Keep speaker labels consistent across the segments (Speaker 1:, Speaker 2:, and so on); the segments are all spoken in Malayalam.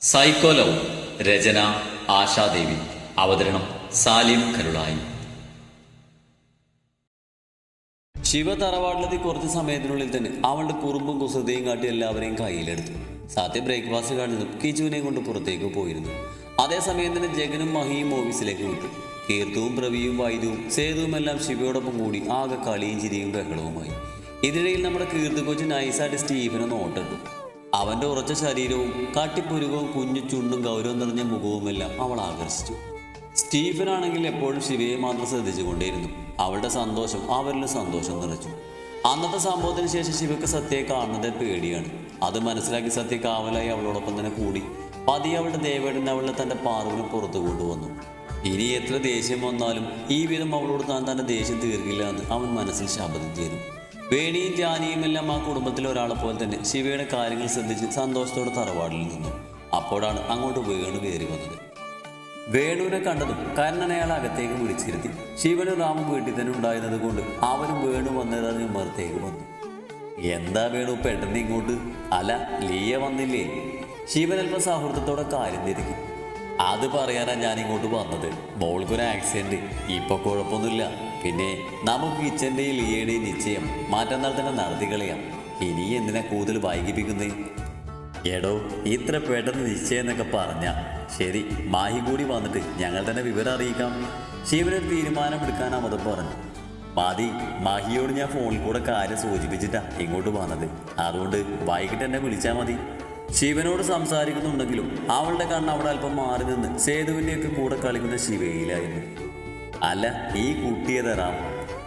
Speaker 1: സൈക്കോ ലവ് രചന ആശാദേവി. അവതരണം സാലിം കരുളായി. ശിവ തറവാട്ടിലെത്തി കുറച്ച് സമയത്തിനുള്ളിൽ തന്നെ അവളുടെ കുറുമ്പും കുസൃതയും കാട്ടി എല്ലാവരെയും കയ്യിലെടുത്തു. സത്യ ബ്രേക്ക്ഫാസ്റ്റ് കാണുന്നതും കിജുവിനെയും കൊണ്ട് പുറത്തേക്ക് പോയിരുന്നു. അതേസമയം തന്നെ ജഗനും മഹിയും ഓഫീസിലേക്ക് വിട്ടു. കീർത്തുവും പ്രവിയും വൈദ്യവും സേതുവും എല്ലാം ശിവയോടൊപ്പം കൂടി ആകെ കളിയും ചിരിയും ബഹളവുമായി. ഇതിനിടയിൽ നമ്മുടെ കീർത്തു കൊച്ചു നൈസായിട്ട് സ്റ്റീഫനെ നോട്ടിട്ടു അവന്റെ ഉറച്ച ശരീരവും കാട്ടിപ്പുരുകവും കുഞ്ഞു ചുണ്ടും ഗൗരവം നിറഞ്ഞ മുഖവുമെല്ലാം അവൾ ആകർഷിച്ചു. സ്റ്റീഫൻ ആണെങ്കിൽ എപ്പോഴും ശിവയെ മാത്രം ശ്രദ്ധിച്ചുകൊണ്ടേയിരുന്നു. അവളുടെ സന്തോഷം അവരിലും സന്തോഷം നിറച്ചു. അന്നത്തെ സംഭവത്തിന് ശേഷം ശിവക്ക് സത്യയെ കാണുന്നത് പേടിയാണ്. അത് മനസ്സിലാക്കി സത്യ കാവലായി അവളോടൊപ്പം തന്നെ കൂടി പതിയെ അവളുടെ ദേവേടനെ അവളെ തന്റെ പാർവിന് പുറത്തു കൊണ്ടുവന്നു. ഇനി എത്ര ദേഷ്യം വന്നാലും ഈ വിധം അവളോട് താൻ തന്റെ ദേഷ്യം തീർക്കില്ല എന്ന് അവൻ മനസ്സിൽ ശപഥം ചെയ്തു. വേണിയും ജാനിയും എല്ലാം ആ കുടുംബത്തിലെ ഒരാളെ പോലെ തന്നെ ശിവയുടെ കാര്യങ്ങൾ ശ്രദ്ധിച്ച് സന്തോഷത്തോടെ തറവാടിൽ നിന്നു. അപ്പോഴാണ് അങ്ങോട്ട് വേണു കയറി വന്നത്. വേണുവിനെ കണ്ടതും കർണൻ അയാൾ അകത്തേക്ക് വിളിച്ചിരുത്തി. ശിവനും രാമും വീട്ടിൽ തന്നെ ഉണ്ടായിരുന്നത് കൊണ്ട് അവനും വേണു വന്നതറിഞ്ഞ് മറുത്തേക്ക് വന്നു. എന്താ വേണു പെട്ടെന്ന് ഇങ്ങോട്ട്? അല്ല ലീയ വന്നില്ലേ? ശിവൻ അല്പം സൗഹൃദത്തോടെ കാര്യം തിരിക്കും. അത് പറയാനാ ഞാൻ ഇങ്ങോട്ട് വന്നത്. മോൾക്കൊരു ആക്സിഡന്റ് ഇപ്പൊ കുഴപ്പമൊന്നുമില്ല. പിന്നെ നമുക്ക് കിച്ചന്റെയും ലീയയുടെയും നിശ്ചയം മാറ്റന്നാൾ തന്നെ നടത്തി കളയാം. ഇനി എന്തിനാ കൂടുതൽ വൈകിപ്പിക്കുന്നേ? എടോ ഇത്ര പെട്ടെന്ന് നിശ്ചയം എന്നൊക്കെ പറഞ്ഞ. ശരി മാഹി കൂടി വന്നിട്ട് ഞങ്ങൾ തന്നെ വിവരം അറിയിക്കാം. ശിവനൊരു തീരുമാനം എടുക്കാനാ മതം പറഞ്ഞു. മാതി മാഹിയോട് ഞാൻ ഫോണിൽ കൂടെ കാര്യം സൂചിപ്പിച്ചിട്ടാ ഇങ്ങോട്ട് വന്നത്. അതുകൊണ്ട് വൈകിട്ട് എന്നെ വിളിച്ചാൽ മതി. ശിവനോട് സംസാരിക്കുന്നുണ്ടെങ്കിലും അവളുടെ കണ്ണ് അവിടെ അല്പം മാറി നിന്ന് സേതുവിന്റെയൊക്കെ കൂടെ കളിക്കുന്ന ശിവയിലായിരുന്നു. അല്ല ഈ കുട്ടിയത് റാം.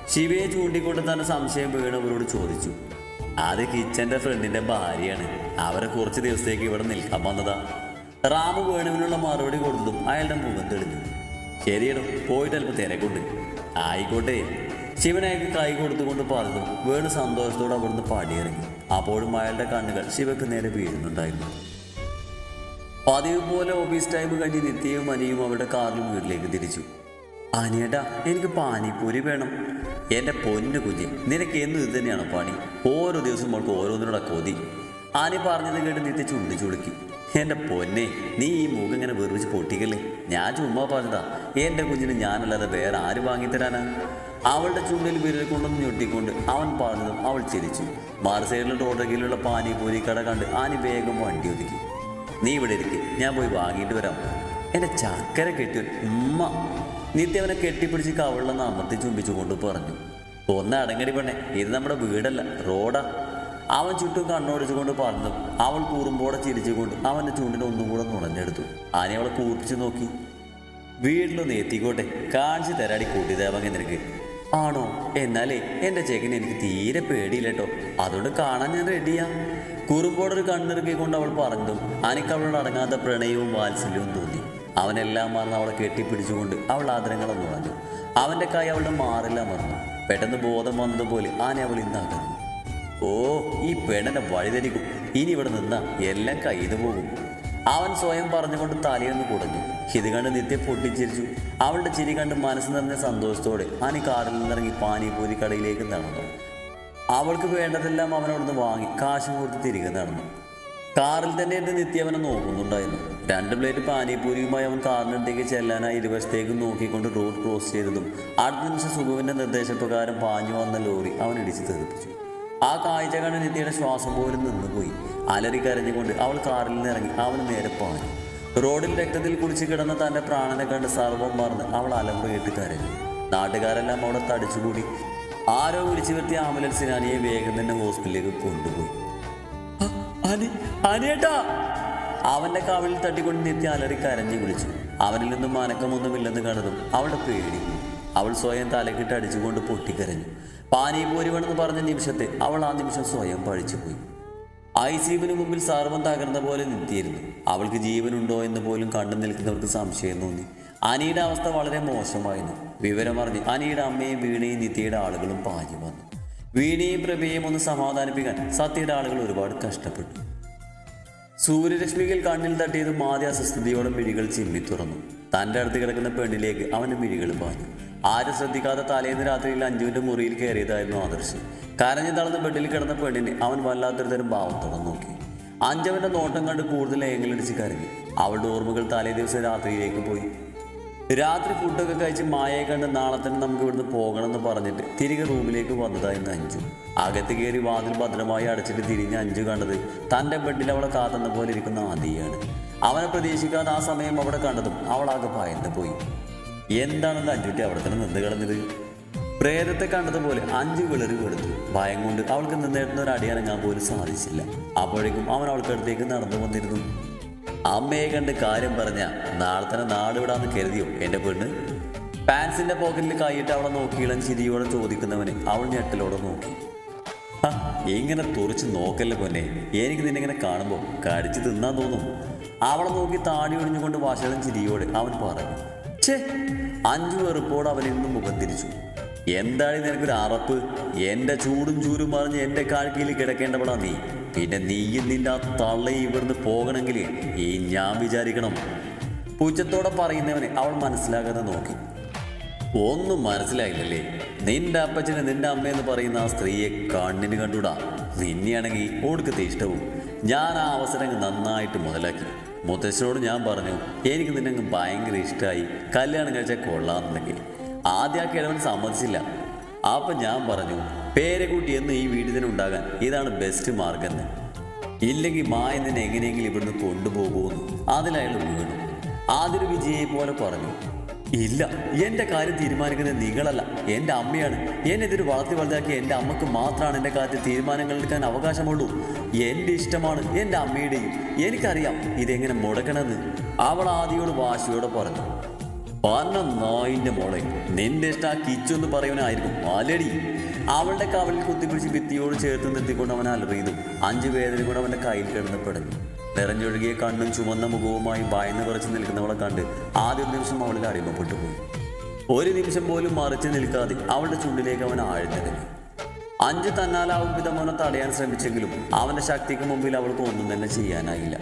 Speaker 1: ശിവയെ ചൂണ്ടിക്കൊണ്ട് തന്നെ സംശയം വീണവരോട് ചോദിച്ചു. അത് കിച്ചന്റെ ഫ്രണ്ടിന്റെ ഭാര്യയാണ്. അവരെ കുറച്ച് ദിവസത്തേക്ക് ഇവിടെ നിൽക്കാൻ വന്നതാ. റാമു വേണുവിനുള്ള മറുപടി കൊടുത്തതും അയാളുടെ മുഖം തെളിഞ്ഞു. ശരിയാണ് പോയിട്ട് അല്പം തിരക്കുണ്ട്. ആയിക്കോട്ടെ. ശിവനയാൾക്ക് കൈ കൊടുത്തുകൊണ്ട് പറഞ്ഞു വേണു സന്തോഷത്തോടെ അവിടുന്ന് പാടിയിറങ്ങി. അപ്പോഴും അയാളുടെ കണ്ണുകൾ ശിവക്ക് നേരെ വീഴുന്നുണ്ടായിരുന്നു. പതിവ് പോലെ ഓഫീസ് ടൈം കഴിഞ്ഞ് നിത്യയും അനിയും അവരുടെ കാറിൽ വീട്ടിലേക്ക് തിരിച്ചു. അനിയേട്ടാ എനിക്ക് പാനിപ്പൂരി വേണം. എന്റെ പൊന്നു കുഞ്ഞ് നിനക്ക് എന്നും ഇത് തന്നെയാണ് പണി ഓരോ ദിവസം അവൾക്ക് ഓരോന്നിനോടെ കൊതി. ആനി പറഞ്ഞത് കേട്ട് നിത്യ ചുണ്ടി ചുളുക്കി. എന്റെ പൊന്നെ നീ ഈ മുഖം ഇങ്ങനെ വെറുപ്പിച്ച് പൊട്ടിക്കല്ലേ? ഞാൻ ചുമ്മാ പറഞ്ഞതാ എന്റെ കുഞ്ഞിന് ഞാനല്ലാതെ വേറെ ആര് വാങ്ങിത്തരാനാ? അവളുടെ ചുണ്ടിൽ വിരൽ കൊണ്ടൊന്ന് ഞൊട്ടിക്കൊണ്ട് അവൻ പറഞ്ഞതും അവൾ ചിരിച്ചു. മാർസൈഡിലെ റോഡരികിലുള്ള പാനിപൂരി കട കണ്ട് ആനി വേഗം വണ്ടി ഒതുക്കി. നീ ഇവിടെ ഇരിക്കും ഞാൻ പോയി വാങ്ങിയിട്ട് വരാം. എന്റെ ചക്കര കെട്ടി ഉമ്മ. നിത്യവനെ കെട്ടിപ്പിടിച്ച് കവളിലെന്ന് അമർത്തി ചുംബിച്ചുകൊണ്ട് പറഞ്ഞു ഒന്ന് അടങ്ങടി പെണ്ണെ ഇത് നമ്മുടെ വീടല്ല റോഡാ. അവൻ ചുറ്റും കണ്ണോടിച്ചുകൊണ്ട് പറഞ്ഞു അവൾ കൂറുമ്പോടെ ചിരിച്ചുകൊണ്ട് അവന്റെ ചൂണ്ടിനെ ഒന്നും കൂടെ നുണഞ്ഞെടുത്തു. ആനി അവളെ കൂർപ്പിച്ചു നോക്കി. വീട്ടിലൊന്ന് എത്തിക്കോട്ടെ കാണിച്ചു തരാടി കൂട്ടിദേവങ്ങ നിനക്ക് ആണോ? എന്നാലേ എന്റെ ചേക്കൻ എനിക്ക് തീരെ പേടിയില്ല കേട്ടോ. അതുകൊണ്ട് കാണാൻ ഞാൻ റെഡിയാ കുറുമ്പോടൊരു കണ്ണിറുക്കിക്കൊണ്ട് അവൾ പറഞ്ഞു അനിക്ക് അവളോട് അടങ്ങാത്ത പ്രണയവും വാത്സല്യവും തോന്നി. അവനെല്ലാം മറന്ന് അവളെ കെട്ടിപ്പിടിച്ചുകൊണ്ട് അവൾ ആദരങ്ങളെന്ന് പറഞ്ഞു അവന്റെ കൈ അവളുടെ മാറില്ല മറന്നു പെട്ടെന്ന് ബോധം വന്നതുപോലെ ആനെ അവൾ ഇന്നാക്കുന്നു ഓ ഈ പെണ്ണനെ വഴിതെരിക്കും ഇനി ഇവിടെ നിന്നാ എല്ലാം കയ്യിൽ പോകും. അവൻ സ്വയം പറഞ്ഞുകൊണ്ട് തലയൊന്ന് കുടഞ്ഞു. ഇത് കണ്ട് നിത്യ പൊട്ടിച്ചിരിച്ചു. അവളുടെ ചിരി കണ്ട് മനസ്സ് നിറഞ്ഞ സന്തോഷത്തോടെ ആനി കാറിൽ നിന്നിറങ്ങി പാനിപൂരി കടയിലേക്ക് നടന്നു. അവൾക്ക് വേണ്ടതെല്ലാം അവനോടൊന്ന് വാങ്ങി. കാശ് കൊടുത്ത് തിരികെ നടന്നു. കാറിൽ തന്നെ ഇരുന്ന് നിത്യ അവനെ നോക്കുന്നുണ്ടായിരുന്നു. രണ്ട് പ്ലേറ്റ് പാനിപൂരിയുമായി അവൻ കാറിനടുത്തേക്ക് ചെല്ലാനായി ഇരുവശത്തേക്ക് നോക്കിക്കൊണ്ട് റോഡ് ക്രോസ് ചെയ്തതും അടുത്ത നിമിഷം സുഖുവിന്റെ നിർദ്ദേശപ്രകാരം പാഞ്ഞു വന്ന ലോറി അവൻ ഇടിച്ച് തെറിപ്പിച്ചു. ആ കാഴ്ച കണ്ട് നിത്യയുടെ ശ്വാസം പോലും നിന്നുപോയി. അലറി കരഞ്ഞുകൊണ്ട് അവൾ കാറിൽ നിന്ന് ഇറങ്ങി. അവന് നേരെ പാഞ്ഞു. റോഡിൽ രക്തത്തിൽ കുടിച്ചു കിടന്ന തന്റെ പ്രാണനെ കണ്ട് സർവം മറന്ന് അവൾ അലമുറയിട്ട് കരഞ്ഞു. നാട്ടുകാരെല്ലാം അവിടെ തടിച്ചുകൂടി. ആരോ വിളിച്ചു വരുത്തിയ ആംബുലൻസിന് അനിയെ വേഗം തന്നെ ഹോസ്പിറ്റലിലേക്ക് കൊണ്ടുപോയി. അനിയേട്ടാ! അവന്റെ കാവലിൽ തട്ടിക്കൊണ്ട് നിത്യ അലറി കരഞ്ഞു വിളിച്ചു. അവനിൽ നിന്നും മനക്കമൊന്നുമില്ലെന്ന് കണ്ടതും അവളുടെ പേടി അവൾ സ്വയം തലക്കിട്ട് അടിച്ചുകൊണ്ട് പൊട്ടിക്കരഞ്ഞു. പാനീപൂരി വേണമെന്ന് പറഞ്ഞ നിമിഷത്തെ അവൾ ആ നിമിഷം സ്വയം പഴിച്ചുപോയി. ഐ സിയുവിന് മുമ്പിൽ സർവം തകർന്ന പോലെ നിത്തിയിരുന്നു. അവൾക്ക് ജീവനുണ്ടോ എന്ന് പോലും കണ്ടു നിൽക്കുന്നവർക്ക് സംശയം തോന്നി. അനിയുടെ അവസ്ഥ വളരെ മോശമായിരുന്നു. വിവരമറിഞ്ഞ് അനിയുടെ അമ്മയും വീണയും നിത്യയുടെ ആളുകളും പാഞ്ഞു വന്നു. വീണയും പ്രഭയും ഒന്ന് സമാധാനിപ്പിക്കാൻ സത്യയുടെ ആളുകൾ ഒരുപാട് കഷ്ടപ്പെട്ടു. സൂര്യരശ്മിയിൽ കണ്ണിൽ തട്ടിയതും മാതി അസ്വസ്ഥതയോടെ മിഴികൾ ചിമ്മി തുറന്നു. തന്റെ അടുത്ത് കിടക്കുന്ന പെണ്ണിലേക്ക് അവന്റെ മിഴികൾ പാഞ്ഞു. ആരും ശ്രദ്ധിക്കാതെ തലേന്ന് രാത്രിയിൽ അഞ്ജുവിന്റെ മുറിയിൽ കയറിയതായിരുന്നു ആദർശ്. കരഞ്ഞു തളർന്ന ബെഡിൽ കിടന്ന പെണ്ണിനെ അവൻ വല്ലാത്തൊരു തരം ഭാവത്തോടെ നോക്കി. അഞ്ചവന്റെ നോട്ടം കണ്ട് കൂടുതൽ ഏങ്ങലടിച്ച് കരഞ്ഞു. അവളുടെ ഓർമ്മകൾ തലേ ദിവസം രാത്രിയിലേക്ക് പോയി. രാത്രി ഫുഡൊക്കെ കഴിച്ച് മായയെ കണ്ട് നാളെ തന്നെ നമുക്ക് ഇവിടുന്ന് പോകണമെന്ന് പറഞ്ഞിട്ട് തിരികെ റൂമിലേക്ക് വന്നതായിരുന്നു അഞ്ചു അകത്ത് കയറി വാതിൽ ഭദ്രമായി അടച്ചിട്ട് തിരിഞ്ഞ് അഞ്ചു കണ്ടത് തന്റെ ബെഡിൽ അവളെ കാത്തുന്ന പോലെ ഇരിക്കുന്ന ആദിയാണ്. അവനെ പ്രതീക്ഷിക്കാതെ ആ സമയം അവിടെ കണ്ടതും അവളാകെ ഭയന്ന് പോയി. എന്താണെന്ന് അഞ്ചുട്ടി അവിടെ തന്നെ നിന്ന് കളഞ്ഞത് പ്രേതത്തെ കണ്ടതുപോലെ അഞ്ചു വിളറി കൊടുത്തു. ഭയം കൊണ്ട് അവൾക്ക് നിന്നിരുന്ന ഒരു അടിയനങ്ങാൻ പോലും സാധിച്ചില്ല. അപ്പോഴേക്കും അവൻ അവൾക്കടുത്തേക്ക് നടന്നു വന്നിരുന്നു. അമ്മയെ കണ്ട് കാര്യം പറഞ്ഞ നാളെ തന്നെ നാട് വിടാന്ന് കരുതിയോ എന്റെ പെണ്ണ്? പാൻസിന്റെ പോക്കറ്റിൽ കൈയിട്ട് അവളെ നോക്കി ഇളം ചിരിയോടെ ചോദിക്കുന്നവന് അവൾ ഞെട്ടലോടെ നോക്കി. "ഹ, ഇങ്ങനെ തുറച്ച് നോക്കല്ലേ പൊന്നെ. എനിക്ക് നിന്നെങ്ങനെ കാണുമ്പോൾ കടിച്ച് തിന്നാൻ തോന്നും. അവളെ നോക്കി താടി ഒഴിഞ്ഞുകൊണ്ട് വാശകളും ചിരിയോടെ അവൻ പറഞ്ഞു. ഛേ അഞ്ചു വെറുപ്പോട് അവൻ ഇന്നും മുഖം തിരിച്ചു എന്താണ് നിനക്കൊരു അറപ്പ്? എന്റെ ചൂടും ചൂരും പറഞ്ഞ് എന്റെ കാഴ്ചയിൽ കിടക്കേണ്ടവളാ നീ. പിന്നെ നീയും നിന്റെ ആ തള്ളയും ഇവിടുന്ന് പോകണമെങ്കിൽ ഈ ഞാൻ വിചാരിക്കണം. പൂച്ചത്തോടെ പറയുന്നവനെ അവൾ മനസ്സിലാകാതെ നോക്കി. ഒന്നും മനസ്സിലായില്ലല്ലേ? നിന്റെ അപ്പച്ചനെ നിന്റെ അമ്മയെന്ന് പറയുന്ന ആ സ്ത്രീയെ കണ്ണിന് കണ്ടുടാ. നിന്നെയാണെങ്കിൽ ഓടുക്കത്തെ ഇഷ്ടവും. ഞാൻ ആ അവസരം നന്നായിട്ട് മുതലാക്കി. മുത്തശ്ശനോട് ഞാൻ പറഞ്ഞു എനിക്ക് നിന്നെ അങ്ങ് ഭയങ്കര ഇഷ്ടമായി കല്യാണം കഴിച്ചാൽ കൊള്ളാമെന്നുണ്ടെങ്കിൽ ആദ്യം ആ കിഴവൻ സമ്മതിച്ചില്ല. അപ്പം ഞാൻ പറഞ്ഞു പേരെക്കുട്ടി എന്ന് ഈ തന്നെ ഉണ്ടാകാൻ ഇതാണ് ബെസ്റ്റ് മാർഗം ഇല്ലെങ്കിൽ മായ നിന്നെ എങ്ങനെയെങ്കിലും ഇവിടുന്ന് കൊണ്ടുപോകുമെന്ന്. അതിലയാൾ വീണു. ആദ്യൊരു വിജയെ പോലെ പറഞ്ഞു ഇല്ല എന്റെ കാര്യം തീരുമാനിക്കുന്നത് നിങ്ങളല്ല. എന്റെ അമ്മയാണ്. എന്നെ ഇതൊരു വളർത്തി വലുതാക്കി എന്റെ അമ്മയ്ക്ക് മാത്രമാണ് എന്റെ കാര്യത്തിൽ തീരുമാനങ്ങൾ എടുക്കാൻ അവകാശമുള്ളൂ. എന്റെ ഇഷ്ടമാണ് എന്റെ അമ്മയുടെയും. എനിക്കറിയാം ഇതെങ്ങനെ മുടക്കണമെന്ന് അവൾ ആദ്യയോട് വാശിയോടെ പറഞ്ഞു പറഞ്ഞ നായിന്റെ മോളെ നിന്റെ ഇഷ്ടം ആ കിച്ചു എന്ന് പറയുവാനായിരിക്കും അലടി അവളുടെ കവളിൽ കുത്തിപ്പിടിച്ച് ഭിത്തിയോട് ചേർത്ത് നിർത്തിക്കൊണ്ട് അവൻ അലറിയതും അഞ്ചു വേദന കൂടെ അവന്റെ കയ്യിൽ കിടന്ന് നിറഞ്ഞൊഴുകിയ കണ്ണും ചുമന്ന മുഖവുമായി ഭയന്ന് കുറച്ച് നിൽക്കുന്നവളെ കണ്ട് ആദ്യ നിമിഷം അവളിൽ അടിമപ്പെട്ടു പോയി ഒരു നിമിഷം പോലും മറിച്ച് നിൽക്കാതെ അവളുടെ ചുണ്ടിലേക്ക് അവൻ ആഴ്ന്നിറങ്ങി. അഞ്ച് തന്നാലാവും വിധം അവനെ തടയാൻ ശ്രമിച്ചെങ്കിലും അവന്റെ ശക്തിക്ക് മുമ്പിൽ അവൾക്ക് ഒന്നും തന്നെ ചെയ്യാനായില്ല.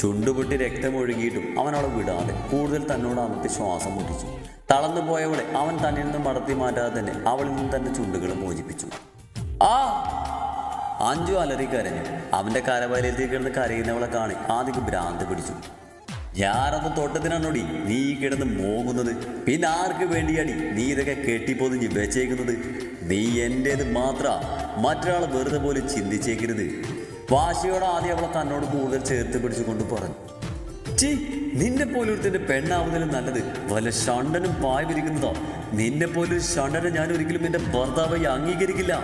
Speaker 1: ചുണ്ടുപൊട്ടി രക്തമൊഴുകിയിട്ടും അവൻ അവളെ വിടാതെ കൂടുതൽ തന്നോട് അമർത്തി ശ്വാസം മുട്ടിച്ചു. തളർന്നു പോയവളെ അവൻ തന്നിൽ നിന്ന് മടത്തി മാറ്റാതെ തന്നെ അവളിൽ നിന്ന് തന്റെ ചുണ്ടുകൾ മോചിപ്പിച്ചു. ആ! അഞ്ചു അലറി കരഞ്ഞു. അവന്റെ കരവലയത്തിൽ കിടന്ന് കരയുന്നവളെ കാണി ആദ്യം ഭ്രാന്ത് പിടിച്ചു. ഞാനത് തൊട്ടത്തിനാണോടി നീ കിടന്ന് മോങ്ങുന്നത് പിന്നെ ആർക്ക് വേണ്ടിയാടി നീ ഇതൊക്കെ കെട്ടിപ്പൊതിഞ്ഞ് വെച്ചേക്കുന്നത്? നീ എന്റേത് മാത്ര. മറ്റൊരാൾ വെറുതെ പോലും ചിന്തിച്ചേക്കരുത്. വാശിയോടെ ആദ്യം അവളെ തന്നോട് കൂടുതൽ ചേർത്ത് പിടിച്ചുകൊണ്ട് പറഞ്ഞു. ചീ നിന്നെ പോലൊരുത്തിന്റെ പെണ്ണാവുന്നതിലും നല്ലത്. വല്ല ഷണ്ടനും പായ വിരിക്കുന്നതോ. നിന്നെ പോലൊരു ഷണ്ടനെ ഞാൻ ഒരിക്കലും എന്റെ ഭർത്താവായി അംഗീകരിക്കില്ല.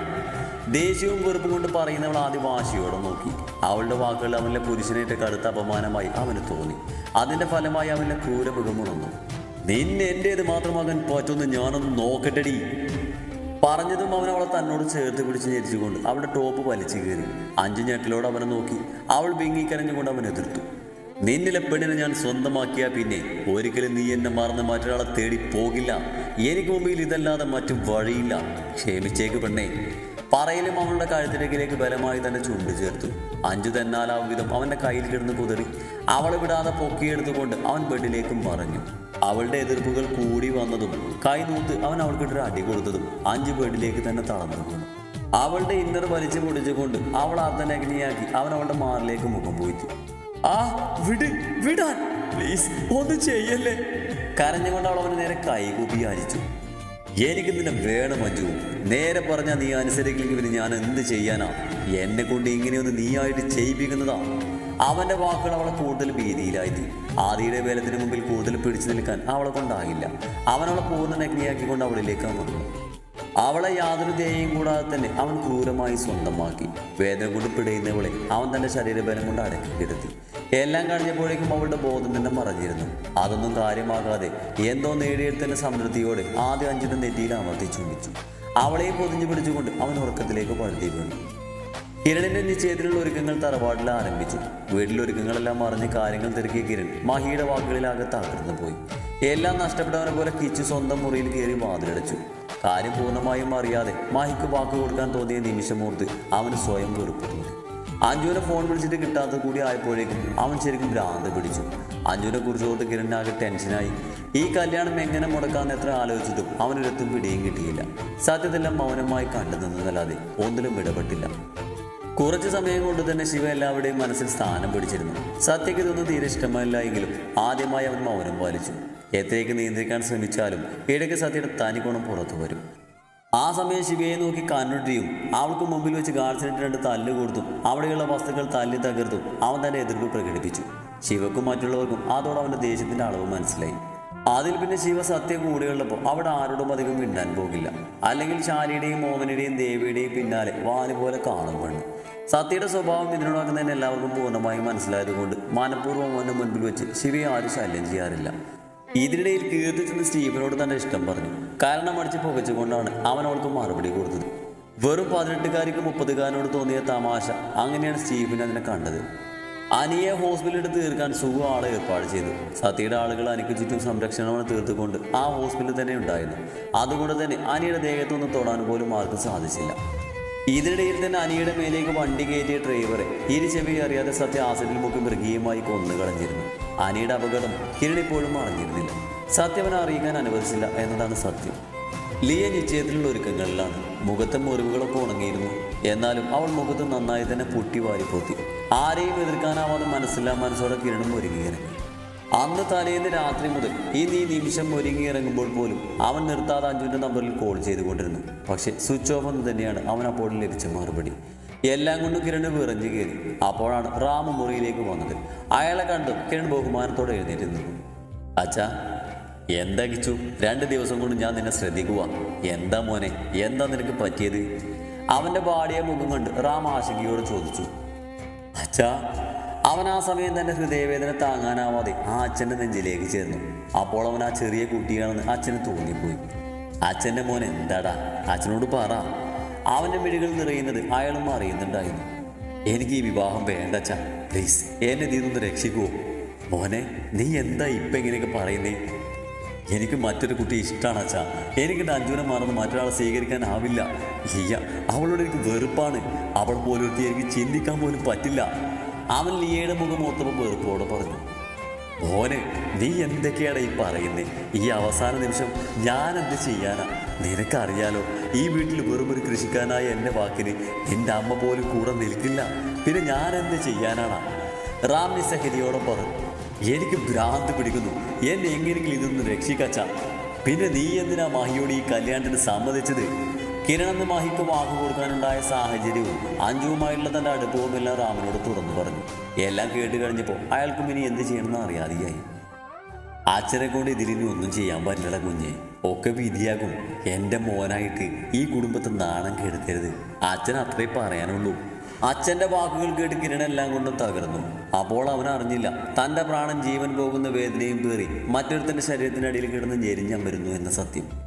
Speaker 1: ദേഷ്യവും വെറുപ്പും കൊണ്ട് പറയുന്നവൾ ആദ്യം വാശിയോടെ നോക്കി. അവളുടെ വാക്കുകൾ അവന്റെ പുരുഷനേറ്റ കടുത്ത അപമാനമായി അവന് തോന്നി. അതിന്റെ ഫലമായി അവന്റെ ക്രൂര ഉണർന്നു. നിന്നെ മാത്രം മാത്രമാകാൻ പറ്റുമെന്ന് ഞാനൊന്ന് നോക്കട്ടെടി. പറഞ്ഞതും അവൻ അവളെ തന്നോട് ചേർത്ത് പിടിച്ച് ഞെരിച്ചുകൊണ്ട് അവളുടെ ടോപ്പ് വലിച്ചു കയറി അഞ്ചു ഞെട്ടിലോട് അവനെ നോക്കി. അവൾ ബിങ്ങിക്കരഞ്ഞുകൊണ്ട് അവൻ എതിർത്തു. നിന്നിലെ പെണ്ണിനെ ഞാൻ സ്വന്തമാക്കിയാൽ പിന്നെ. ഒരിക്കലും നീ എന്നെ മറന്ന് മറ്റൊരാളെ തേടി പോകില്ല. എനിക്ക് മുമ്പിൽ ഇതല്ലാതെ മറ്റു വഴിയില്ല. ക്ഷേമിച്ചേക്ക് പെണ്ണേ. പറയലും അവളുടെ കഴുത്തിരക്കിലേക്ക് ബലമായി തന്നെ ചുണ്ടു ചേർത്തു. അഞ്ചു തന്നാലാവും വിധം അവന്റെ കയ്യിൽ കിടന്ന് കുതിറി. അവളെ വിടാതെ പൊക്കിയെടുത്തുകൊണ്ട് അവൻ ബെഡിലേക്കും പറഞ്ഞു അവളുടെ എതിർപ്പുകൾ കൂടി വന്നതും കൈ നൂത്ത് അവൻ അവൾക്കിട്ടൊരു അടി കൊടുത്തതും അഞ്ച് ബെഡിലേക്ക് തന്നെ തളർന്നു അവളുടെ ഇന്നർ വലിച്ചു പൊടിച്ചുകൊണ്ട് അവൾ അർദ്ധനഗ്നിയാക്കി അവൻ അവളുടെ മാറിലേക്ക് മുഖം പോയിച്ചു ആ വിട് വിടാൻ. പ്ലീസ് ഒന്നും ചെയ്യല്ലേ. കരഞ്ഞുകൊണ്ട് അവൾ അവന് നേരെ കൈകൂപ്പി അരിച്ചു എനിക്ക് നിന്നെ വേണം മഞ്ജു നേരെ പറഞ്ഞാൽ നീ അനുസരിക്കില്ലെങ്കിൽ പിന്നെ ഞാൻ എന്ത് ചെയ്യാനാ? എന്നെ കൊണ്ട് ഇങ്ങനെയൊന്ന് നീയായിട്ട് ചെയ്യിപ്പിക്കുന്നതാ. അവന്റെ വാക്കുകൾ അവളെ കൂടുതൽ ഭീതിയിലായി ആദിയുടെ വേലത്തിന് മുമ്പിൽ കൂടുതൽ പിടിച്ചു നിൽക്കാൻ അവളെ കൊണ്ടാകില്ല. അവനവളെ പൂർണ നഗ്നിയാക്കിക്കൊണ്ട് അവളിലേക്ക് വന്നു അവളെ യാതൊരു ദേയം കൂടാതെ തന്നെ അവൻ ക്രൂരമായി സ്വന്തമാക്കി. വേദന കൊണ്ട് പിടയുന്നവളെ അവൻ തന്റെ ശരീരബലം കൊണ്ട് അടക്കി കിടത്തി എല്ലാം കഴിഞ്ഞപ്പോഴേക്കും അവളുടെ ബോധം തന്നെ മറഞ്ഞിരുന്നു. അതൊന്നും കാര്യമാകാതെ എന്തോ നേടിയെടുത്തതിന്റെ സംതൃപ്തിയോടെ ആദ്യം അഞ്ചിന്റെ നെറ്റിയിൽ അമർത്തി ചുംബിച്ചു. അവളെ പൊതിഞ്ഞു പിടിച്ചുകൊണ്ട് അവൻ ഉറക്കത്തിലേക്ക് പഴുതി വീണു. കിരണിന്റെ നിശ്ചയത്തിലുള്ള ഒരുക്കങ്ങൾ തറവാട്ടിൽ ആരംഭിച്ചു. വീട്ടിലെ ഒരുക്കങ്ങളെല്ലാം മറിഞ്ഞ് കാര്യങ്ങൾ തിരക്കിയ കിരൺ മഹിയുടെ വാക്കുകളിലാകെ തകർന്നു പോയി. എല്ലാം നഷ്ടപ്പെട്ടവനെ പോലെ കിച്ചു സ്വന്തം മുറിയിൽ കയറി വാതിലടച്ചു. കാര്യം പൂർണമായും അറിയാതെ മഹിക്ക് വാക്ക് കൊടുക്കാൻ തോന്നിയ നിമിഷമൂർത്ത് അവന് സ്വയം വെറുപ്പ് തോന്നി അഞ്ജുവിനെ ഫോൺ വിളിച്ചിട്ട് കിട്ടാത്ത കൂടി ആയപ്പോഴേക്കും അവൻ ശരിക്കും ഭ്രാന്ത് പിടിച്ചു. അഞ്ജുവിനെ കുറിച്ച് ഓർത്ത് കിരണിനാകെ ടെൻഷനായി ഈ കല്യാണം എങ്ങനെ മുടക്കാന്ന് എത്ര ആലോചിച്ചിട്ടും അവനൊരത്തും പിടിയും കിട്ടിയില്ല. സത്യത്തെല്ലാം മൗനമായി കണ്ടു നിന്നതല്ലാതെ ഒന്നിലും ഇടപെട്ടില്ല കുറച്ച് സമയം കൊണ്ട് തന്നെ ശിവ എല്ലാവരുടെയും മനസ്സിൽ സ്ഥാനം പിടിച്ചിരുന്നു. സത്യക്ക് ഇതൊന്നും തീരെ ഇഷ്ടമല്ല എങ്കിലും ആദ്യമായി അവൻ മൗനം പാലിച്ചു. എത്രയൊക്കെ നിയന്ത്രിക്കാൻ ശ്രമിച്ചാലും ഇടയ്ക്ക് സത്യയുടെ തനിക്കോണം പുറത്തു വരും. ആ സമയം ശിവയെ നോക്കി കണ്ണുട്ടിയും അവൾക്ക് മുമ്പിൽ വെച്ച് ഗാർഡ്സിനിട്ട് രണ്ട് തല്ല് കൊടുത്തു. അവിടെയുള്ള വസ്തുക്കൾ തല്ലി തകർത്തു. അവൻ തന്നെ എതിർപ്പ് പ്രകടിപ്പിച്ചു. ശിവക്കും മറ്റുള്ളവർക്കും അതോടെ അവന്റെ ദേഷ്യത്തിന്റെ അളവ് മനസ്സിലായി. അതിൽ പിന്നെ ശിവ സത്യം കൂടെയുള്ളപ്പോൾ അവിടെ ആരോടും അധികം മിണ്ടാൻ പോകില്ല. അല്ലെങ്കിൽ ശാലിയുടെയും മോമനുടെയും ദേവിയുടെയും പിന്നാലെ വാൽ പോലെ കാണും പെണ്ണ്. സത്യയുടെ സ്വഭാവം ഇതിനോടൊക്കെ തന്നെ എല്ലാവർക്കും പൂർണമായും മനസ്സിലായതുകൊണ്ട് മനഃപൂർവം അവന്റെ മുൻപിൽ വെച്ച് ശിവയെ ആരും ശല്യം ചെയ്യാറില്ല. ഇതിനിടയിൽ കീർത്തിച്ചെന്ന് സ്റ്റീഫനോട് തന്നെ ഇഷ്ടം പറഞ്ഞു. കാരണം അടിച്ച് പുകച്ചുകൊണ്ടാണ് അവൻ അവൾക്ക് മറുപടി കൊടുത്തത്. വെറും പതിനെട്ടുകാരിക്ക് മുപ്പതുകാരനോട് തോന്നിയ തമാശ അങ്ങനെയാണ് സ്റ്റീഫൻ അതിനെ കണ്ടത്. അനിയെ ഹോസ്പിറ്റലിൽ തീർക്കാൻ സുഖ ആളെ ഏർപ്പാട് ചെയ്തു സത്യയുടെ ആളുകൾ അനിക്ക് ചുറ്റും സംരക്ഷണമാണ് തീർത്തുകൊണ്ട് ആ ഹോസ്പിറ്റലിൽ തന്നെ ഉണ്ടായിരുന്നു. അതുകൊണ്ട് തന്നെ അനിയുടെ ദേഹത്തൊന്നും തൊടാൻ പോലും ആർക്കും സാധിച്ചില്ല. ഇതിനിടയിൽ തന്നെ അനിയുടെ മേലേക്ക് വണ്ടി കയറ്റിയ ഡ്രൈവറെ ഇരു ചെവി അറിയാതെ സത്യ ആസിഡിൽ മുക്കി മൃഗീയമായി കൊന്നു കളഞ്ഞിരുന്നു അനിയുടെ അപകടം കിരണിപ്പോഴും അറിഞ്ഞിരുന്നില്ല സത്യവനെ അറിയിക്കാൻ അനുവദിച്ചില്ല എന്നതാണ് സത്യം. ലിയ നിശ്ചയത്തിലുള്ള ഒരുക്കങ്ങളിലാണ് മുഖത്തെ മുറിവുകളൊക്കെ ഉണങ്ങിയിരുന്നു. എന്നാലും അവൾ മുഖത്ത് നന്നായി തന്നെ പൊട്ടി വാരിപ്പോത്തി. ആരെയും എതിർക്കാനാവാതെ മനസ്സില്ലാ മനസ്സോടെ കിരണം ഒരുങ്ങിയിറങ്ങി അന്ന് തലേന്ന് രാത്രി മുതൽ ഈ നീ നിമിഷം ഒരുങ്ങി ഇറങ്ങുമ്പോൾ പോലും അവൻ നിർത്താതെ അഞ്ജുവിന്റെ നമ്പറിൽ കോൾ ചെയ്തുകൊണ്ടിരുന്നു. പക്ഷേ സ്വിച്ച് ഓഫ് എന്ന് തന്നെയാണ് അവൻ അപ്പോൾ ലഭിച്ച മറുപടി. എല്ലാം കൊണ്ടും കിരണ് വിറഞ്ഞു കയറി. അപ്പോഴാണ് റാമു മുറിയിലേക്ക് വന്നത്. അയാളെ കണ്ടും കിരൺ ബഹുമാനത്തോടെ എഴുന്നേറ്റ് നിന്നു അച്ഛാ എന്താ കിച്ചു രണ്ട് ദിവസം കൊണ്ട് ഞാൻ നിന്നെ ശ്രദ്ധിക്കുക എന്താ മോനെ? എന്താ നിനക്ക് പറ്റിയത്? അവന്റെ പാടിയ മുഖം കണ്ട് റാം ആശങ്കയോട് ചോദിച്ചു. അച്ഛാ അവൻ ആ സമയം തന്നെ ഹൃദയവേദന താങ്ങാനാവാതെ ആ അച്ഛന്റെ നെഞ്ചിലേക്ക് ചേർന്നു. അപ്പോൾ അവൻ ആ ചെറിയ കുട്ടിയാണെന്ന് അച്ഛന് തോന്നിപ്പോയി. അച്ഛന്റെ മോൻ എന്താടാ? അച്ഛനോട് പറ. അവന്റെ മിഴികൾ നിറയുന്നത് അയാളും അറിയുന്നുണ്ടായിരുന്നു. എനിക്ക് ഈ വിവാഹം വേണ്ട അച്ഛാ. പ്ലീസ് എന്നെ നീ ഒന്ന് രക്ഷിക്കുവോ മോനെ നീ എന്താ ഇപ്പം ഇങ്ങനെയൊക്കെ പറയുന്നേ? എനിക്ക് മറ്റൊരു കുട്ടി ഇഷ്ടമാണ് അച്ഛാ. എനിക്ക് അഞ്ജുനെ മറന്ന് മറ്റൊരാളെ സ്വീകരിക്കാനാവില്ല ഇല്ല അവളോട് എനിക്ക് വെറുപ്പാണ്. അവൾ പോലും എനിക്ക് ചിന്തിക്കാൻ പോലും പറ്റില്ല. അവൻ ലിയയുടെ മുഖം ഓർത്തപ്പോൾ വെറുപ്പോടെ പറഞ്ഞു മോനെ നീ എന്തൊക്കെയാണ് ഈ പറയുന്നത് ഈ അവസാന നിമിഷം ഞാൻ എന്ത് ചെയ്യാനാ? നിനക്കറിയാലോ ഈ വീട്ടിൽ വെറും ഒരു കൃഷിക്കാരനായ എന്റെ വാക്കിന് എന്റെ അമ്മ പോലും കൂടെ നിൽക്കില്ല. പിന്നെ ഞാൻ എന്ത് ചെയ്യാനാണ്? റാം നിസഹരിയോടൊപ്പം പറഞ്ഞു എനിക്ക് ഭ്രാന്ത് പിടിക്കുന്നു. എന്നെ എങ്ങനെയെങ്കിലും ഇതൊന്ന് രക്ഷിക്കച്ച. പിന്നെ നീ എന്തിനാ മാഹിയോട് ഈ കല്യാണത്തിന് സമ്മതിച്ചത്? കിരണെന്ന് മാഹിക്ക് വാക്ക് കൊടുക്കാനുണ്ടായ സാഹചര്യവും അഞ്ജുവുമായുള്ള തന്റെ അടുപ്പവും എല്ലാം റാമിനോട് തുറന്നു പറഞ്ഞു. എല്ലാം കേട്ട് കഴിഞ്ഞപ്പോൾ അയാൾക്കും ഇനി എന്ത് ചെയ്യണമെന്ന് അറിയാതെയായി. അച്ഛനെ കൊണ്ട് ഇതിലിനി ഒന്നും ചെയ്യാൻ പറ്റില്ല കുഞ്ഞെ. ഒക്കെ വിധിയാകും. എന്റെ മോനായിട്ട് ഈ കുടുംബത്തെ നാണം കെടുത്തരുത്. അച്ഛൻ അത്രേ പറയാനുള്ളൂ. അച്ഛന്റെ വാക്കുകൾ കേട്ട് കിരൺ എല്ലാം കൊണ്ടും തകർന്നു. അപ്പോൾ അവൻ അറിഞ്ഞില്ല. തന്റെ പ്രാണൻ ജീവൻ പോകുന്ന വേദനയും പേറി മറ്റൊരുത്തന്റെ ശരീരത്തിനടിയിൽ കിടന്ന് ഞെരിഞ്ഞമരുന്നു എന്ന സത്യം.